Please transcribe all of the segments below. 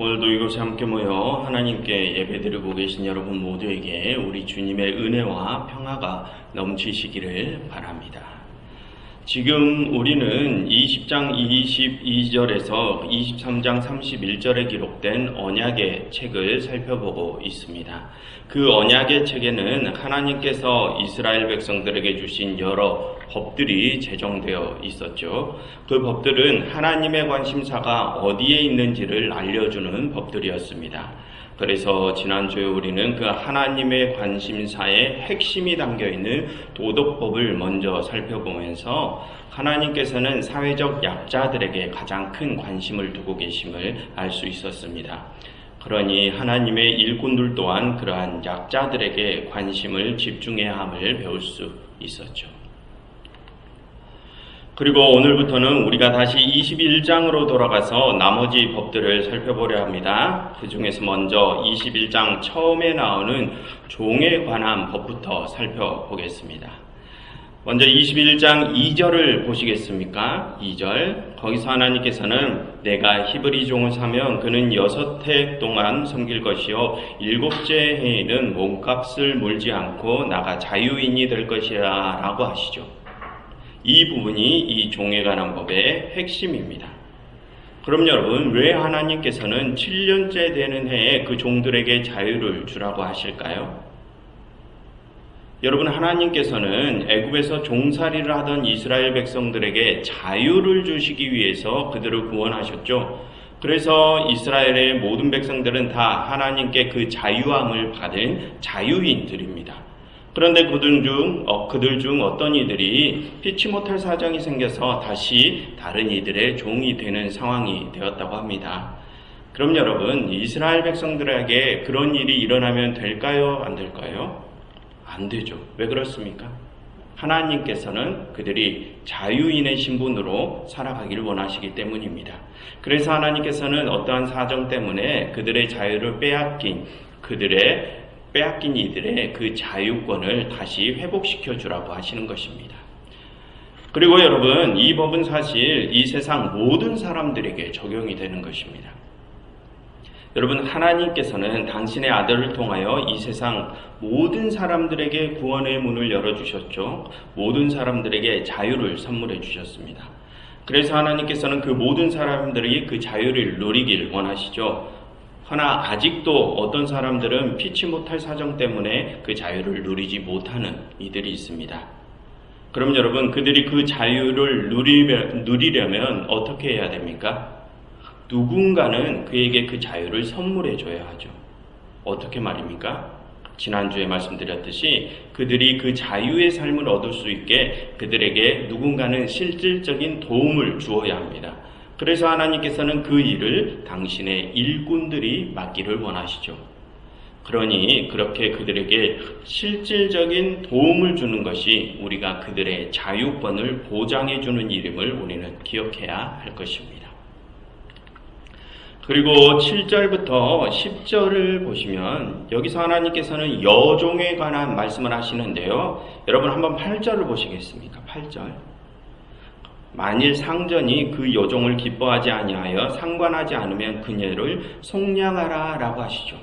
오늘도 이곳에 함께 모여 하나님께 예배드리고 계신 여러분 모두에게 우리 주님의 은혜와 평화가 넘치시기를 바랍니다. 지금 우리는 20장 22절에서 23장 31절에 기록된 언약의 책을 살펴보고 있습니다. 그 언약의 책에는 하나님께서 이스라엘 백성들에게 주신 여러 법들이 제정되어 있었죠. 그 법들은 하나님의 관심사가 어디에 있는지를 알려주는 법들이었습니다. 그래서 지난주에 우리는 그 하나님의 관심사의 핵심이 담겨 있는 도덕법을 먼저 살펴보면서 하나님께서는 사회적 약자들에게 가장 큰 관심을 두고 계심을 알 수 있었습니다. 그러니 하나님의 일꾼들 또한 그러한 약자들에게 관심을 집중해야 함을 배울 수 있었죠. 그리고 오늘부터는 우리가 다시 21장으로 돌아가서 나머지 법들을 살펴보려 합니다. 그 중에서 먼저 21장 처음에 나오는 종에 관한 법부터 살펴보겠습니다. 먼저 21장 2절을 보시겠습니까? 2절. 거기서 하나님께서는 내가 히브리 종을 사면 그는 여섯 해 동안 섬길 것이요 일곱째 해에는 몸값을 물지 않고 나가 자유인이 될 것이야 라고 하시죠. 이 부분이 이 종에 관한 법의 핵심입니다. 그럼 여러분, 왜 하나님께서는 7년째 되는 해에 그 종들에게 자유를 주라고 하실까요? 여러분, 하나님께서는 애굽에서 종살이를 하던 이스라엘 백성들에게 자유를 주시기 위해서 그들을 구원하셨죠. 그래서 이스라엘의 모든 백성들은 다 하나님께 그 자유함을 받은 자유인들입니다. 그런데 그들 중, 어, 그들 중 어떤 이들이 피치 못할 사정이 생겨서 다시 다른 이들의 종이 되는 상황이 되었다고 합니다. 그럼 여러분, 이스라엘 백성들에게 그런 일이 일어나면 될까요? 안 될까요? 안 되죠. 왜 그렇습니까? 하나님께서는 그들이 자유인의 신분으로 살아가기를 원하시기 때문입니다. 그래서 하나님께서는 어떠한 사정 때문에 그들의 자유를 빼앗긴 그들의 빼앗긴 이들의 그 자유권을 다시 회복시켜 주라고 하시는 것입니다. 그리고 여러분, 이 법은 사실 이 세상 모든 사람들에게 적용이 되는 것입니다. 여러분, 하나님께서는 당신의 아들을 통하여 이 세상 모든 사람들에게 구원의 문을 열어주셨죠. 모든 사람들에게 자유를 선물해 주셨습니다. 그래서 하나님께서는 그 모든 사람들이 그 자유를 누리길 원하시죠. 허나 아직도 어떤 사람들은 피치 못할 사정 때문에 그 자유를 누리지 못하는 이들이 있습니다. 그럼 여러분, 그들이 그 자유를 누리려면 어떻게 해야 됩니까? 누군가는 그에게 그 자유를 선물해 줘야 하죠. 어떻게 말입니까? 지난주에 말씀드렸듯이 그들이 그 자유의 삶을 얻을 수 있게 그들에게 누군가는 실질적인 도움을 주어야 합니다. 그래서 하나님께서는 그 일을 당신의 일꾼들이 맡기를 원하시죠. 그러니 그렇게 그들에게 실질적인 도움을 주는 것이 우리가 그들의 자유권을 보장해 주는 일임을 우리는 기억해야 할 것입니다. 그리고 7절부터 10절을 보시면 여기서 하나님께서는 여종에 관한 말씀을 하시는데요. 여러분 한번 8절을 보시겠습니까? 8절. 만일 상전이 그 여종을 기뻐하지 아니하여 상관하지 않으면 그녀를 속량하라라고 하시죠.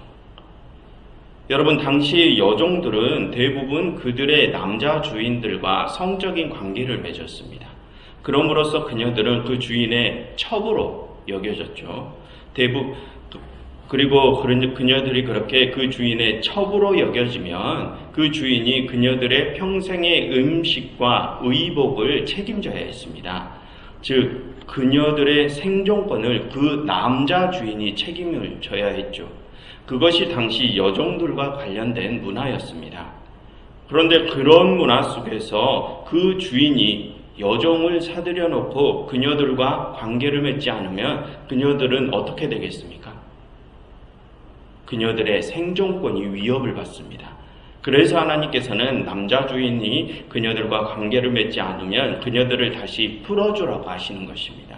여러분 당시 여종들은 대부분 그들의 남자 주인들과 성적인 관계를 맺었습니다. 그럼으로써 그녀들은 그 주인의 첩으로 여겨졌죠. 대부분 그리고 그녀들이 그렇게 그 주인의 첩으로 여겨지면 그 주인이 그녀들의 평생의 음식과 의복을 책임져야 했습니다. 즉 그녀들의 생존권을 그 남자 주인이 책임을 져야 했죠. 그것이 당시 여종들과 관련된 문화였습니다. 그런데 그런 문화 속에서 그 주인이 여종을 사들여 놓고 그녀들과 관계를 맺지 않으면 그녀들은 어떻게 되겠습니까? 그녀들의 생존권이 위협을 받습니다. 그래서 하나님께서는 남자 주인이 그녀들과 관계를 맺지 않으면 그녀들을 다시 풀어주라고 하시는 것입니다.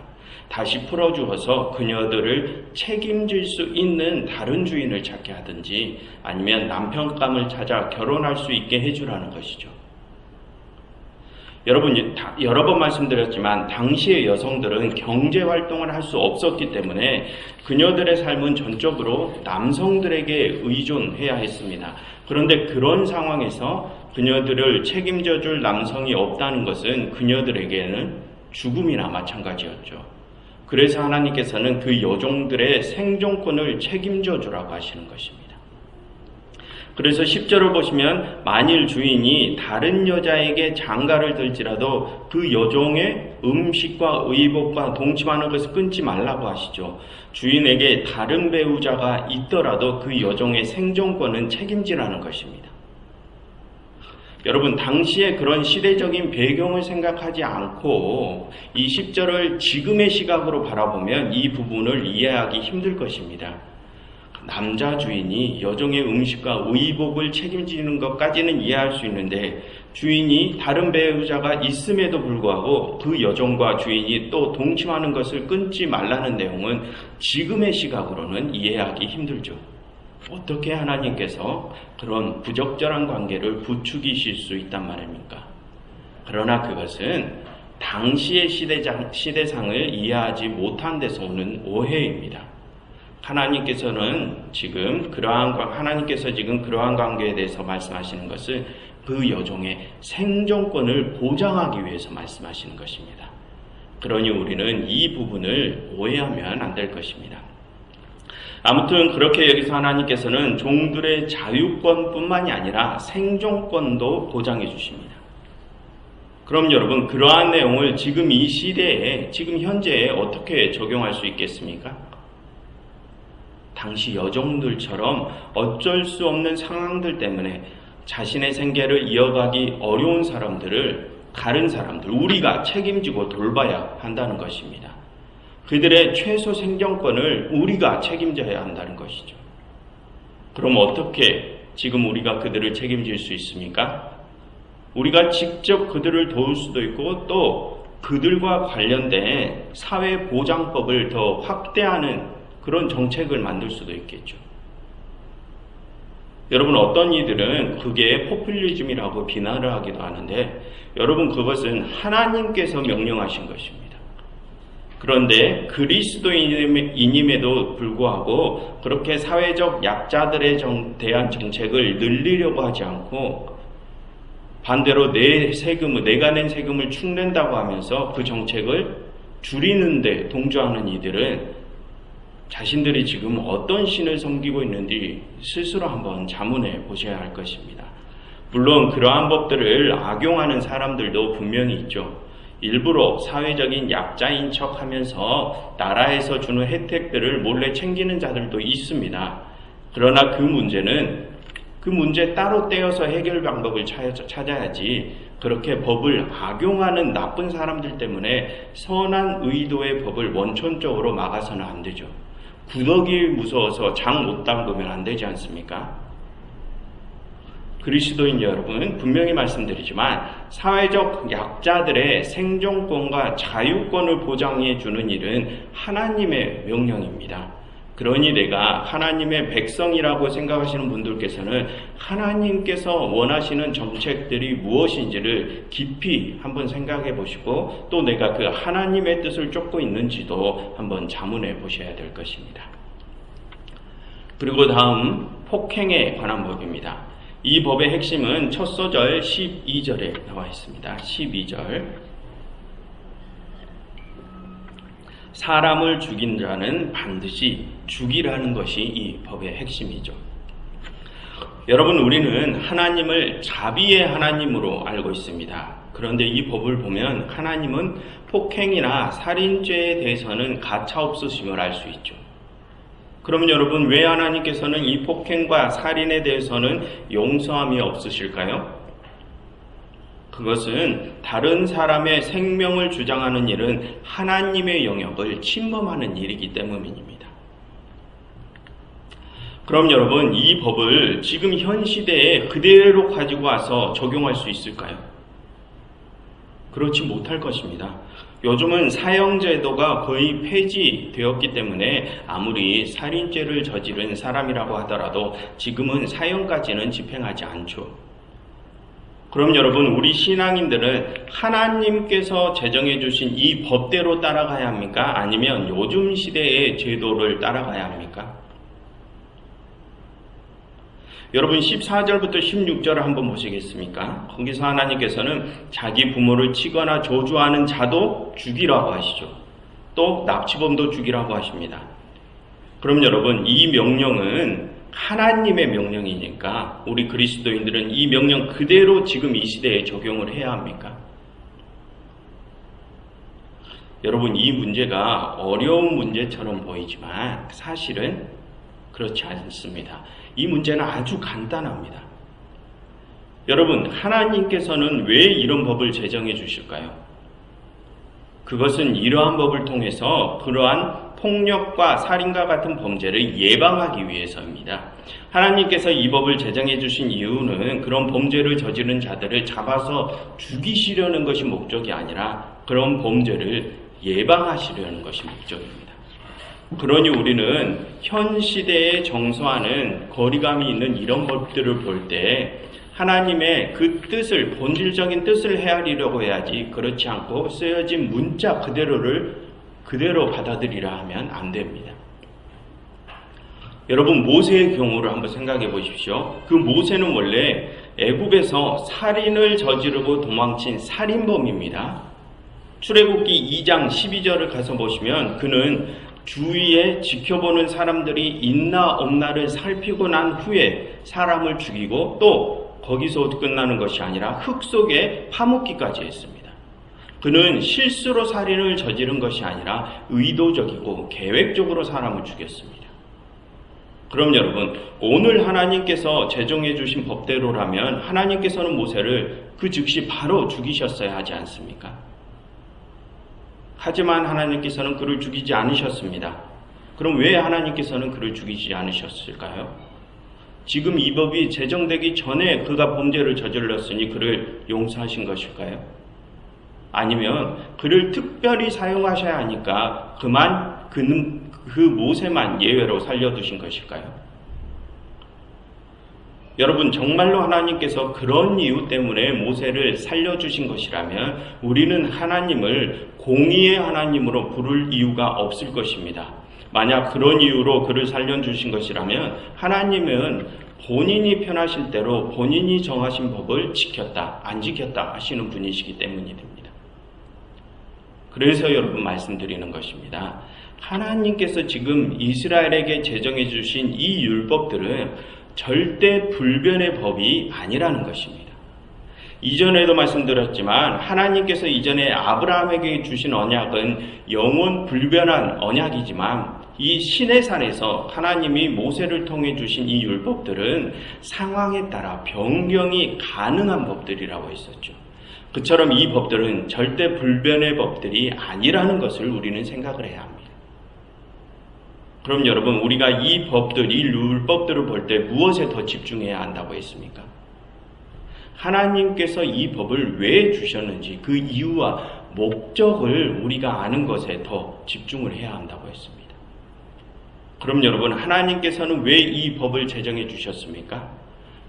다시 풀어주어서 그녀들을 책임질 수 있는 다른 주인을 찾게 하든지 아니면 남편감을 찾아 결혼할 수 있게 해주라는 것이죠. 여러분 다- 여러 번 말씀드렸지만 당시의 여성들은 경제 활동을 할 수 없었기 때문에 그녀들의 삶은 전적으로 남성들에게 의존해야 했습니다. 그런데 그런 상황에서 그녀들을 책임져 줄 남성이 없다는 것은 그녀들에게는 죽음이나 마찬가지였죠. 그래서 하나님께서는 그 여종들의 생존권을 책임져 주라고 하시는 것입니다. 그래서 10절을 보시면 만일 주인이 다른 여자에게 장가를 들지라도 그 여종의 음식과 의복과 동침하는 것을 끊지 말라고 하시죠. 주인에게 다른 배우자가 있더라도 그 여종의 생존권은 책임지라는 것입니다. 여러분, 당시에 그런 시대적인 배경을 생각하지 않고 이 10절을 지금의 시각으로 바라보면 이 부분을 이해하기 힘들 것입니다. 남자 주인이 여종의 음식과 의복을 책임지는 것까지는 이해할 수 있는데 주인이 다른 배우자가 있음에도 불구하고 그 여종과 주인이 또 동침하는 것을 끊지 말라는 내용은 지금의 시각으로는 이해하기 힘들죠. 어떻게 하나님께서 그런 부적절한 관계를 부추기실 수 있단 말입니까? 그러나 그것은 당시의 시대장, 시대상을 이해하지 못한 데서 오는 오해입니다. 하나님께서는 지금 그러한 관- 하나님께서 지금 그러한 관계에 대해서 말씀하시는 것은 그 여종의 생존권을 보장하기 위해서 말씀하시는 것입니다. 그러니 우리는 이 부분을 오해하면 안 될 것입니다. 아무튼 그렇게 여기서 하나님께서는 종들의 자유권뿐만이 아니라 생존권도 보장해 주십니다. 그럼 여러분 그러한 내용을 지금 이 시대에 지금 현재에 어떻게 적용할 수 있겠습니까? 당시 여종들처럼 어쩔 수 없는 상황들 때문에 자신의 생계를 이어가기 어려운 사람들을 다른 사람들, 우리가 책임지고 돌봐야 한다는 것입니다. 그들의 최소 생존권을 우리가 책임져야 한다는 것이죠. 그럼 어떻게 지금 우리가 그들을 책임질 수 있습니까? 우리가 직접 그들을 도울 수도 있고 또 그들과 관련된 사회보장법을 더 확대하는 그런 정책을 만들 수도 있겠죠. 여러분 어떤 이들은 그게 포퓰리즘이라고 비난을 하기도 하는데 여러분 그것은 하나님께서 명령하신 것입니다. 그런데 그리스도인임에도 불구하고 그렇게 사회적 약자들에 정- 대한 정책을 늘리려고 하지 않고 반대로 내 세금을 내가 낸 세금을 축낸다고 하면서 그 정책을 줄이는데 동조하는 이들은 자신들이 지금 어떤 신을 섬기고 있는지 스스로 한번 자문해 보셔야 할 것입니다. 물론 그러한 법들을 악용하는 사람들도 분명히 있죠. 일부러 사회적인 약자인 척 하면서 나라에서 주는 혜택들을 몰래 챙기는 자들도 있습니다. 그러나 그 문제는 그 문제 따로 떼어서 해결 방법을 찾아- 찾아야지 그렇게 법을 악용하는 나쁜 사람들 때문에 선한 의도의 법을 원천적으로 막아서는 안 되죠. 구더기 무서워서 장 못 담그면 안 되지 않습니까? 그리스도인 여러분, 분명히 말씀드리지만 사회적 약자들의 생존권과 자유권을 보장해 주는 일은 하나님의 명령입니다. 그러니 내가 하나님의 백성이라고 생각하시는 분들께서는 하나님께서 원하시는 정책들이 무엇인지를 깊이 한번 생각해 보시고 또 내가 그 하나님의 뜻을 쫓고 있는지도 한번 자문해 보셔야 될 것입니다. 그리고 다음 폭행에 관한 법입니다. 이 법의 핵심은 첫 소절 12절에 나와 있습니다. 12절. 사람을 죽인 자는 반드시 죽이라는 것이 이 법의 핵심이죠. 여러분, 우리는 하나님을 자비의 하나님으로 알고 있습니다. 그런데 이 법을 보면 하나님은 폭행이나 살인죄에 대해서는 가차 없으심을 알 수 있죠. 그러면 여러분, 왜 하나님께서는 이 폭행과 살인에 대해서는 용서함이 없으실까요? 그것은 다른 사람의 생명을 주장하는 일은 하나님의 영역을 침범하는 일이기 때문입니다. 그럼 여러분, 이 법을 지금 현 시대에 그대로 가지고 와서 적용할 수 있을까요? 그렇지 못할 것입니다. 요즘은 사형제도가 거의 폐지되었기 때문에 아무리 살인죄를 저지른 사람이라고 하더라도 지금은 사형까지는 집행하지 않죠. 그럼 여러분, 우리 신앙인들은 하나님께서 제정해 주신 이 법대로 따라가야 합니까? 아니면 요즘 시대의 제도를 따라가야 합니까? 여러분 14절부터 16절을 한번 보시겠습니까? 거기서 하나님께서는 자기 부모를 치거나 저주하는 자도 죽이라고 하시죠. 또 납치범도 죽이라고 하십니다. 그럼 여러분 이 명령은 하나님의 명령이니까 우리 그리스도인들은 이 명령 그대로 지금 이 시대에 적용을 해야 합니까? 여러분 이 문제가 어려운 문제처럼 보이지만 사실은 그렇지 않습니다. 이 문제는 아주 간단합니다. 여러분 하나님께서는 왜 이런 법을 제정해 주실까요? 그것은 이러한 법을 통해서 그러한 폭력과 살인과 같은 범죄를 예방하기 위해서입니다. 하나님께서 이 법을 제정해 주신 이유는 그런 범죄를 저지른 자들을 잡아서 죽이시려는 것이 목적이 아니라 그런 범죄를 예방하시려는 것이 목적입니다. 그러니 우리는 현 시대에 정서와는 거리감이 있는 이런 법들을 볼 때 하나님의 그 뜻을 본질적인 뜻을 헤아리려고 해야지 그렇지 않고 쓰여진 문자 그대로를 그대로 받아들이라 하면 안 됩니다. 여러분 모세의 경우를 한번 생각해 보십시오. 그 모세는 원래 애굽에서 살인을 저지르고 도망친 살인범입니다. 출애굽기 2장 12절을 가서 보시면 그는 주위에 지켜보는 사람들이 있나 없나를 살피고 난 후에 사람을 죽이고 또 거기서 끝나는 것이 아니라 흙 속에 파묻기까지 했습니다. 그는 실수로 살인을 저지른 것이 아니라 의도적이고 계획적으로 사람을 죽였습니다. 그럼 여러분, 오늘 하나님께서 제정해 주신 법대로라면 하나님께서는 모세를 그 즉시 바로 죽이셨어야 하지 않습니까? 하지만 하나님께서는 그를 죽이지 않으셨습니다. 그럼 왜 하나님께서는 그를 죽이지 않으셨을까요? 지금 이 법이 제정되기 전에 그가 범죄를 저질렀으니 그를 용서하신 것일까요? 아니면 그를 특별히 사용하셔야 하니까 그만 그는 그 모세만 예외로 살려두신 것일까요? 여러분 정말로 하나님께서 그런 이유 때문에 모세를 살려주신 것이라면 우리는 하나님을 공의의 하나님으로 부를 이유가 없을 것입니다. 만약 그런 이유로 그를 살려주신 것이라면 하나님은 본인이 편하실 대로 본인이 정하신 법을 지켰다, 안 지켰다 하시는 분이시기 때문이 됩니다. 그래서 여러분 말씀드리는 것입니다. 하나님께서 지금 이스라엘에게 제정해 주신 이 율법들은 절대 불변의 법이 아니라는 것입니다. 이전에도 말씀드렸지만 하나님께서 이전에 아브라함에게 주신 언약은 영원 불변한 언약이지만 이 신의 산에서 하나님이 모세를 통해 주신 이 율법들은 상황에 따라 변경이 가능한 법들이라고 했었죠. 그처럼 이 법들은 절대 불변의 법들이 아니라는 것을 우리는 생각을 해야 합니다. 그럼 여러분 우리가 이 법들, 이 율법들을 볼 때 무엇에 더 집중해야 한다고 했습니까? 하나님께서 이 법을 왜 주셨는지 그 이유와 목적을 우리가 아는 것에 더 집중을 해야 한다고 했습니다. 그럼 여러분 하나님께서는 왜 이 법을 제정해 주셨습니까?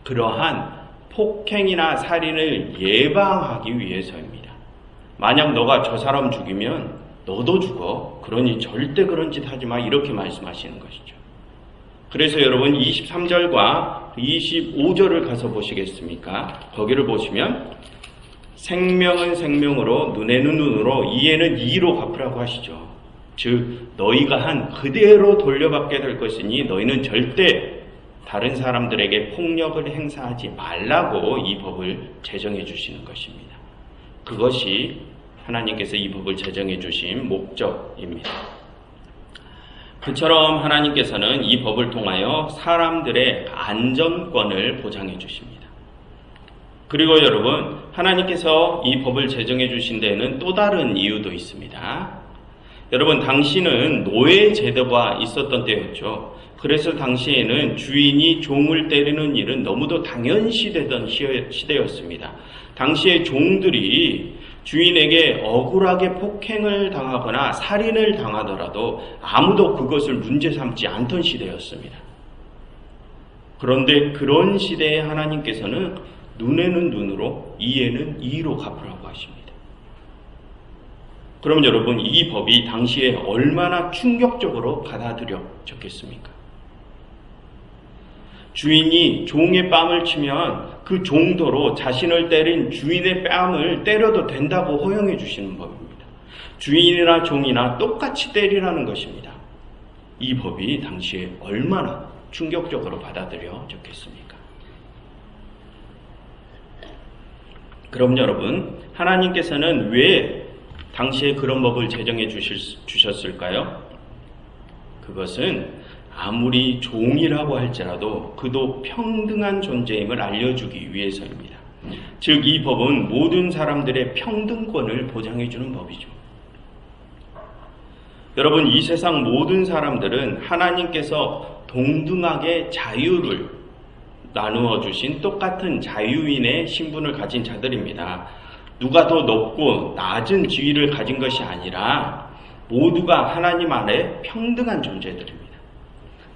그러한 폭행이나 살인을 예방하기 위해서입니다. 만약 너가 저 사람 죽이면 너도 죽어. 그러니 절대 그런 짓 하지 마. 이렇게 말씀하시는 것이죠. 그래서 여러분 23절과 25절을 가서 보시겠습니까? 거기를 보시면 생명은 생명으로 눈에는 눈으로 이에는 이로 갚으라고 하시죠. 즉 너희가 한 그대로 돌려받게 될 것이니 너희는 절대 다른 사람들에게 폭력을 행사하지 말라고 이 법을 제정해 주시는 것입니다. 그것이 하나님께서 이 법을 제정해 주신 목적입니다. 그처럼 하나님께서는 이 법을 통하여 사람들의 안전권을 보장해 주십니다. 그리고 여러분, 하나님께서 이 법을 제정해 주신 데에는 또 다른 이유도 있습니다. 여러분, 당시는 노예 제도가 있었던 때였죠. 그래서 당시에는 주인이 종을 때리는 일은 너무도 당연시 되던 시대였습니다. 당시의 종들이 주인에게 억울하게 폭행을 당하거나 살인을 당하더라도 아무도 그것을 문제 삼지 않던 시대였습니다. 그런데 그런 시대에 하나님께서는 눈에는 눈으로, 이에는 이로 갚으라고 하십니다. 그럼 여러분, 이 법이 당시에 얼마나 충격적으로 받아들여졌겠습니까? 주인이 종의 뺨을 치면 그 종도로 자신을 때린 주인의 뺨을 때려도 된다고 허용해 주시는 법입니다. 주인이나 종이나 똑같이 때리라는 것입니다. 이 법이 당시에 얼마나 충격적으로 받아들여졌겠습니까? 그럼 여러분, 하나님께서는 왜 당시에 그런 법을 제정해 주실, 주셨을까요? 그것은 아무리 종이라고 할지라도 그도 평등한 존재임을 알려주기 위해서입니다. 즉, 이 법은 모든 사람들의 평등권을 보장해주는 법이죠. 여러분, 이 세상 모든 사람들은 하나님께서 동등하게 자유를 나누어 주신 똑같은 자유인의 신분을 가진 자들입니다. 누가 더 높고 낮은 지위를 가진 것이 아니라 모두가 하나님 아래 평등한 존재들입니다.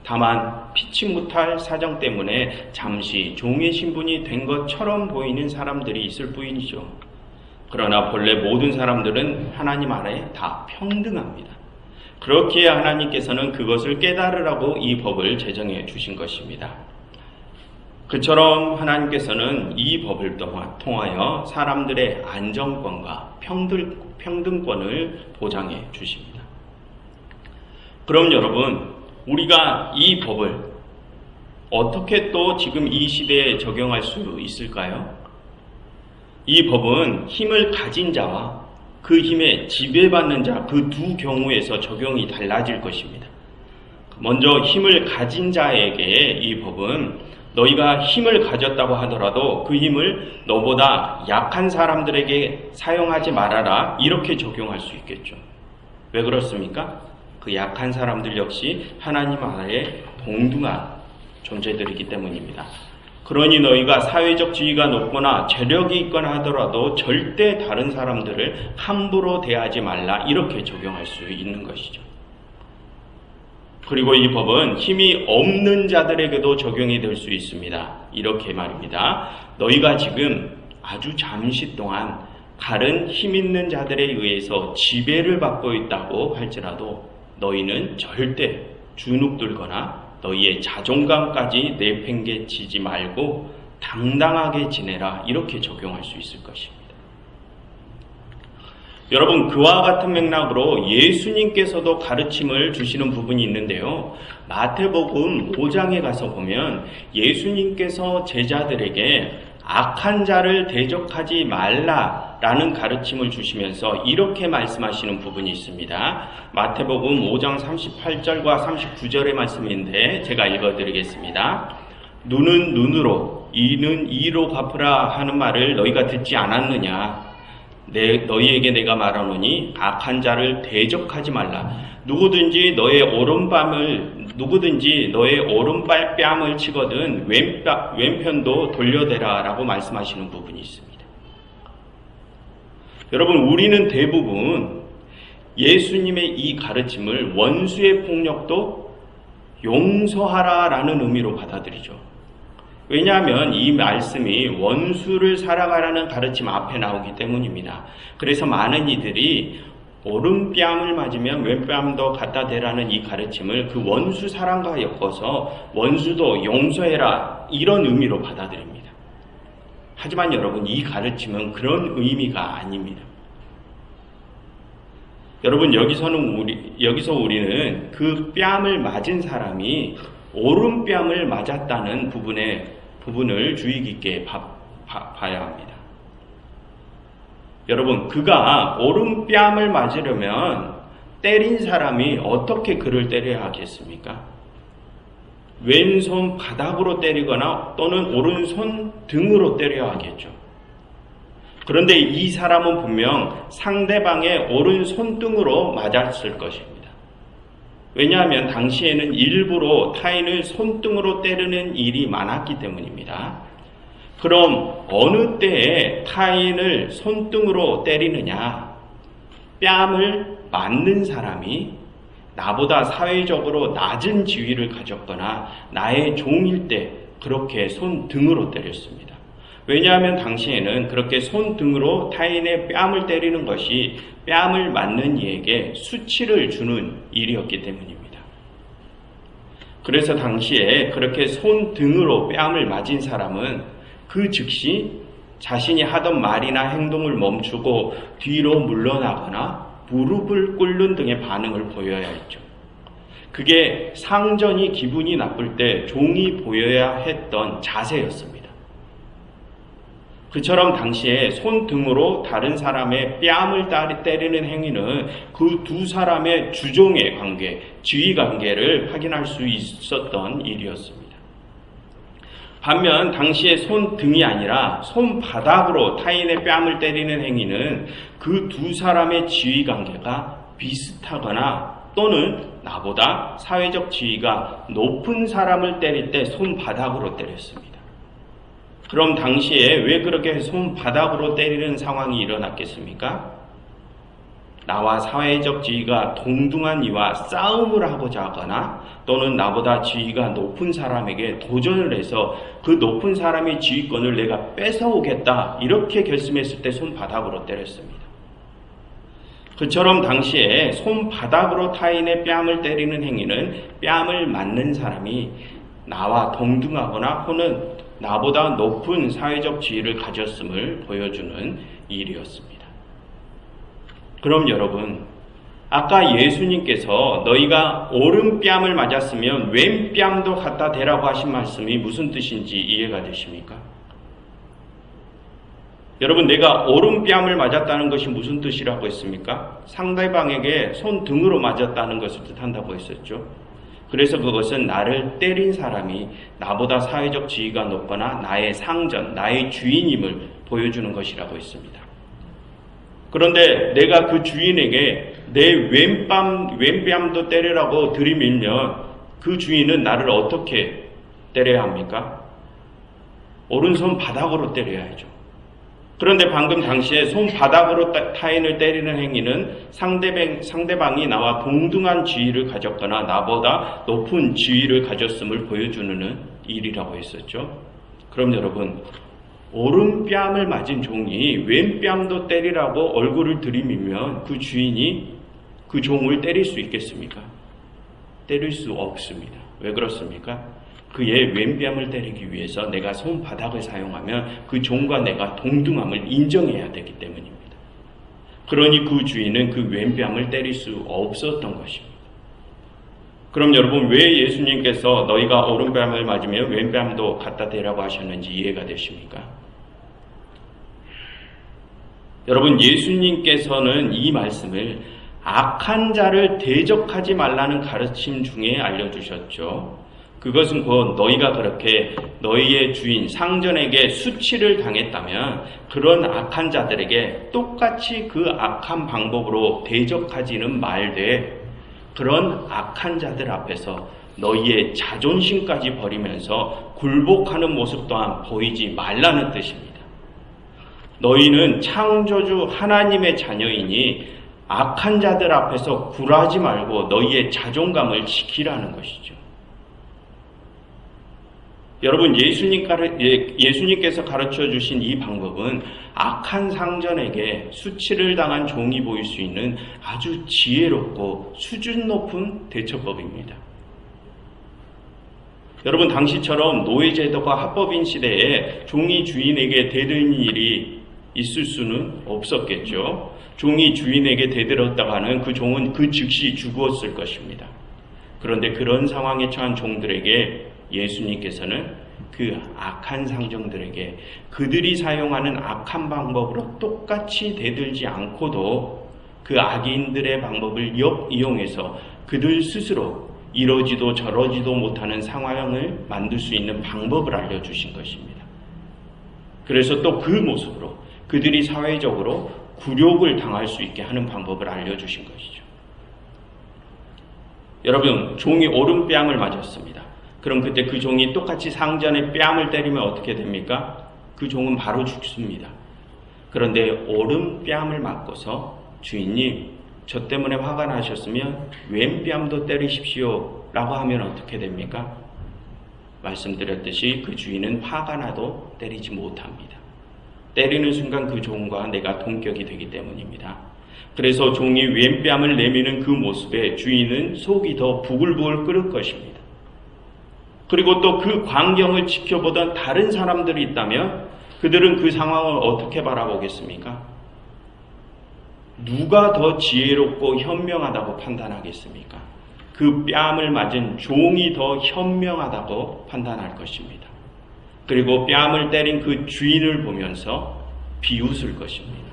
다만 피치 못할 사정 때문에 잠시 종의 신분이 된 것처럼 보이는 사람들이 있을 뿐이죠. 그러나 본래 모든 사람들은 하나님 아래 다 평등합니다. 그렇기에 하나님께서는 그것을 깨달으라고 이 법을 제정해 주신 것입니다. 그처럼 하나님께서는 이 법을 통하여 사람들의 안정권과 평등, 평등권을 보장해 주십니다. 그럼 여러분, 우리가 이 법을 어떻게 또 지금 이 시대에 적용할 수 있을까요? 이 법은 힘을 가진 자와 그 힘에 지배받는 자 그 두 경우에서 적용이 달라질 것입니다. 먼저 힘을 가진 자에게 이 법은 너희가 힘을 가졌다고 하더라도 그 힘을 너보다 약한 사람들에게 사용하지 말아라 이렇게 적용할 수 있겠죠. 왜 그렇습니까? 그 약한 사람들 역시 하나님 아래 동등한 존재들이기 때문입니다. 그러니 너희가 사회적 지위가 높거나 재력이 있거나 하더라도 절대 다른 사람들을 함부로 대하지 말라 이렇게 적용할 수 있는 것이죠. 그리고 이 법은 힘이 없는 자들에게도 적용이 될 수 있습니다. 이렇게 말입니다. 너희가 지금 아주 잠시 동안 다른 힘 있는 자들에 의해서 지배를 받고 있다고 할지라도 너희는 절대 주눅들거나 너희의 자존감까지 내팽개치지 말고 당당하게 지내라 이렇게 적용할 수 있을 것입니다. 여러분 그와 같은 맥락으로 예수님께서도 가르침을 주시는 부분이 있는데요. 마태복음 5장에 가서 보면 예수님께서 제자들에게 악한 자를 대적하지 말라라는 가르침을 주시면서 이렇게 말씀하시는 부분이 있습니다. 마태복음 5장 38절과 39절의 말씀인데 제가 읽어드리겠습니다. 눈은 눈으로, 이는 이로 갚으라 하는 말을 너희가 듣지 않았느냐? 내, 너희에게 내가 말하노니 악한 자를 대적하지 말라. 누구든지 너의 오른밤을 누구든지 너의 오른발 뺨을 치거든 왼뺨, 왼편도 돌려대라라고 말씀하시는 부분이 있습니다. 여러분 우리는 대부분 예수님의 이 가르침을 원수의 폭력도 용서하라라는 의미로 받아들이죠. 왜냐하면 이 말씀이 원수를 살아가라는 가르침 앞에 나오기 때문입니다. 그래서 많은 이들이 오른뺨을 맞으면 왼뺨도 갖다 대라는 이 가르침을 그 원수 사랑과 엮어서 원수도 용서해라 이런 의미로 받아들입니다. 하지만 여러분 이 가르침은 그런 의미가 아닙니다. 여러분 여기서는 우리 여기서 우리는 그 뺨을 맞은 사람이 오른뺨을 맞았다는 부분에 부분을 주의 깊게 봐, 봐, 봐야 합니다. 여러분, 그가 오른뺨을 맞으려면 때린 사람이 어떻게 그를 때려야 하겠습니까? 왼손 바닥으로 때리거나 또는 오른손 등으로 때려야 하겠죠. 그런데 이 사람은 분명 상대방의 오른손등으로 맞았을 것입니다. 왜냐하면 당시에는 일부러 타인을 손등으로 때리는 일이 많았기 때문입니다. 그럼 어느 때에 타인을 손등으로 때리느냐? 뺨을 맞는 사람이 나보다 사회적으로 낮은 지위를 가졌거나 나의 종일 때 그렇게 손등으로 때렸습니다. 왜냐하면 당시에는 그렇게 손등으로 타인의 뺨을 때리는 것이 뺨을 맞는 이에게 수치를 주는 일이었기 때문입니다. 그래서 당시에 그렇게 손등으로 뺨을 맞은 사람은 그 즉시 자신이 하던 말이나 행동을 멈추고 뒤로 물러나거나 무릎을 꿇는 등의 반응을 보여야 했죠. 그게 상전이 기분이 나쁠 때 종이 보여야 했던 자세였습니다. 그처럼 당시에 손등으로 다른 사람의 뺨을 때리는 행위는 그 두 사람의 주종의 관계, 지위 관계를 확인할 수 있었던 일이었습니다. 반면 당시에 손등이 아니라 손바닥으로 타인의 뺨을 때리는 행위는 그 두 사람의 지위 관계가 비슷하거나 또는 나보다 사회적 지위가 높은 사람을 때릴 때 손바닥으로 때렸습니다. 그럼 당시에 왜 그렇게 손바닥으로 때리는 상황이 일어났겠습니까? 나와 사회적 지위가 동등한 이와 싸움을 하고자 하거나 또는 나보다 지위가 높은 사람에게 도전을 해서 그 높은 사람의 지위권을 내가 뺏어오겠다 이렇게 결심했을 때 손바닥으로 때렸습니다. 그처럼 당시에 손바닥으로 타인의 뺨을 때리는 행위는 뺨을 맞는 사람이 나와 동등하거나 혹은 나보다 높은 사회적 지위를 가졌음을 보여주는 일이었습니다. 그럼 여러분, 아까 예수님께서 너희가 오른뺨을 맞았으면 왼뺨도 갖다 대라고 하신 말씀이 무슨 뜻인지 이해가 되십니까? 여러분, 내가 오른뺨을 맞았다는 것이 무슨 뜻이라고 했습니까? 상대방에게 손등으로 맞았다는 것을 뜻한다고 했었죠. 그래서 그것은 나를 때린 사람이 나보다 사회적 지위가 높거나 나의 상전, 나의 주인임을 보여주는 것이라고 했습니다. 그런데 내가 그 주인에게 내 왼뺨, 왼뺨도 때리라고 들이밀면 그 주인은 나를 어떻게 때려야 합니까? 오른손 바닥으로 때려야죠. 그런데 방금 당시에 손바닥으로 타인을 때리는 행위는 상대방, 상대방이 나와 동등한 지위를 가졌거나 나보다 높은 지위를 가졌음을 보여주는 일이라고 했었죠. 그럼 여러분, 오른뺨을 맞은 종이 왼뺨도 때리라고 얼굴을 들이밀면 그 주인이 그 종을 때릴 수 있겠습니까? 때릴 수 없습니다. 왜 그렇습니까? 그의 왼뺨을 때리기 위해서 내가 손바닥을 사용하면 그 종과 내가 동등함을 인정해야 되기 때문입니다. 그러니 그 주인은 그 왼뺨을 때릴 수 없었던 것입니다. 그럼 여러분 왜 예수님께서 너희가 오른뺨을 맞으면 왼뺨도 갖다 대라고 하셨는지 이해가 되십니까? 여러분 예수님께서는 이 말씀을 악한 자를 대적하지 말라는 가르침 중에 알려주셨죠. 그것은 곧 너희가 그렇게 너희의 주인 상전에게 수치를 당했다면 그런 악한 자들에게 똑같이 그 악한 방법으로 대적하지는 말되 그런 악한 자들 앞에서 너희의 자존심까지 버리면서 굴복하는 모습 또한 보이지 말라는 뜻입니다. 너희는 창조주 하나님의 자녀이니 악한 자들 앞에서 굴하지 말고 너희의 자존감을 지키라는 것이죠. 여러분 예수님 가르, 예, 예수님께서 가르쳐 주신 이 방법은 악한 상전에게 수치를 당한 종이 보일 수 있는 아주 지혜롭고 수준 높은 대처법입니다. 여러분 당시처럼 노예 제도가 합법인 시대에 종이 주인에게 대드는 일이 있을 수는 없었겠죠. 종이 주인에게 대들었다가는 그 종은 그 즉시 죽었을 것입니다. 그런데 그런 상황에 처한 종들에게 예수님께서는 그 악한 상정들에게 그들이 사용하는 악한 방법으로 똑같이 대들지 않고도 그 악인들의 방법을 역 이용해서 그들 스스로 이러지도 저러지도 못하는 상황을 만들 수 있는 방법을 알려주신 것입니다. 그래서 또 그 모습으로 그들이 사회적으로 굴욕을 당할 수 있게 하는 방법을 알려주신 것이죠. 여러분, 종이 오른뺨을 맞았습니다. 그럼 그때 그 종이 똑같이 상전의 뺨을 때리면 어떻게 됩니까? 그 종은 바로 죽습니다. 그런데 오른 뺨을 맞고서 주인님, 저 때문에 화가 나셨으면 왼 뺨도 때리십시오. 라고 하면 어떻게 됩니까? 말씀드렸듯이 그 주인은 화가 나도 때리지 못합니다. 때리는 순간 그 종과 내가 동격이 되기 때문입니다. 그래서 종이 왼뺨을 내미는 그 모습에 주인은 속이 더 부글부글 끓을 것입니다. 그리고 또 그 광경을 지켜보던 다른 사람들이 있다면 그들은 그 상황을 어떻게 바라보겠습니까? 누가 더 지혜롭고 현명하다고 판단하겠습니까? 그 뺨을 맞은 종이 더 현명하다고 판단할 것입니다. 그리고 뺨을 때린 그 주인을 보면서 비웃을 것입니다.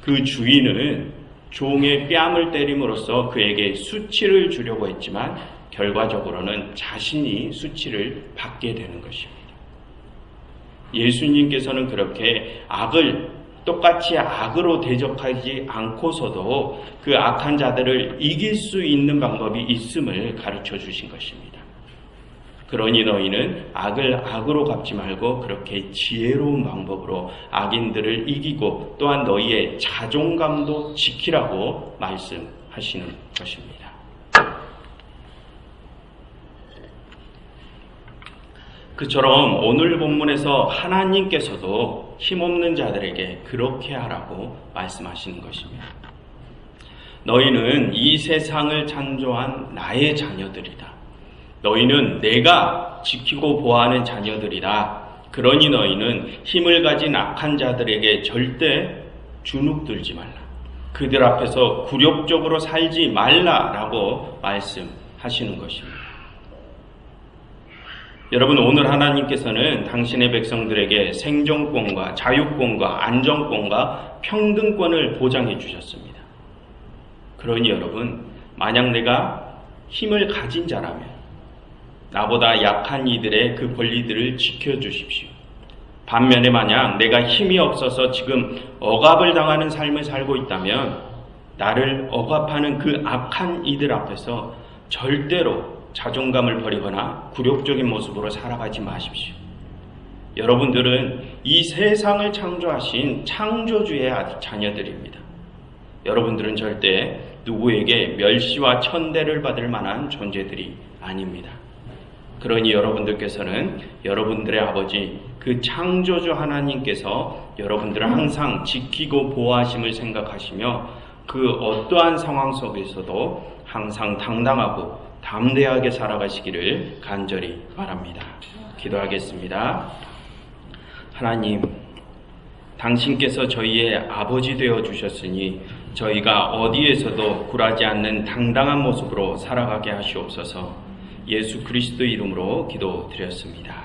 그 주인은 종의 뺨을 때림으로써 그에게 수치를 주려고 했지만 결과적으로는 자신이 수치를 받게 되는 것입니다. 예수님께서는 그렇게 악을 똑같이 악으로 대적하지 않고서도 그 악한 자들을 이길 수 있는 방법이 있음을 가르쳐 주신 것입니다. 그러니 너희는 악을 악으로 갚지 말고 그렇게 지혜로운 방법으로 악인들을 이기고 또한 너희의 자존감도 지키라고 말씀하시는 것입니다. 그처럼 오늘 본문에서 하나님께서도 힘없는 자들에게 그렇게 하라고 말씀하시는 것입니다. 너희는 이 세상을 창조한 나의 자녀들이다. 너희는 내가 지키고 보호하는 자녀들이다. 그러니 너희는 힘을 가진 악한 자들에게 절대 주눅들지 말라. 그들 앞에서 굴욕적으로 살지 말라라고 말씀하시는 것입니다. 여러분 오늘 하나님께서는 당신의 백성들에게 생존권과 자유권과 안정권과 평등권을 보장해 주셨습니다. 그러니 여러분 만약 내가 힘을 가진 자라면 나보다 약한 이들의 그 권리들을 지켜주십시오. 반면에 만약 내가 힘이 없어서 지금 억압을 당하는 삶을 살고 있다면 나를 억압하는 그 악한 이들 앞에서 절대로 자존감을 버리거나 굴욕적인 모습으로 살아가지 마십시오. 여러분들은 이 세상을 창조하신 창조주의 자녀들입니다. 여러분들은 절대 누구에게 멸시와 천대를 받을 만한 존재들이 아닙니다. 그러니 여러분들께서는 여러분들의 아버지 그 창조주 하나님께서 여러분들을 항상 지키고 보호하심을 생각하시며 그 어떠한 상황 속에서도 항상 당당하고 담대하게 살아가시기를 간절히 바랍니다. 기도하겠습니다. 하나님, 당신께서 저희의 아버지 되어 주셨으니 저희가 어디에서도 굴하지 않는 당당한 모습으로 살아가게 하시옵소서 예수 그리스도 이름으로 기도드렸습니다.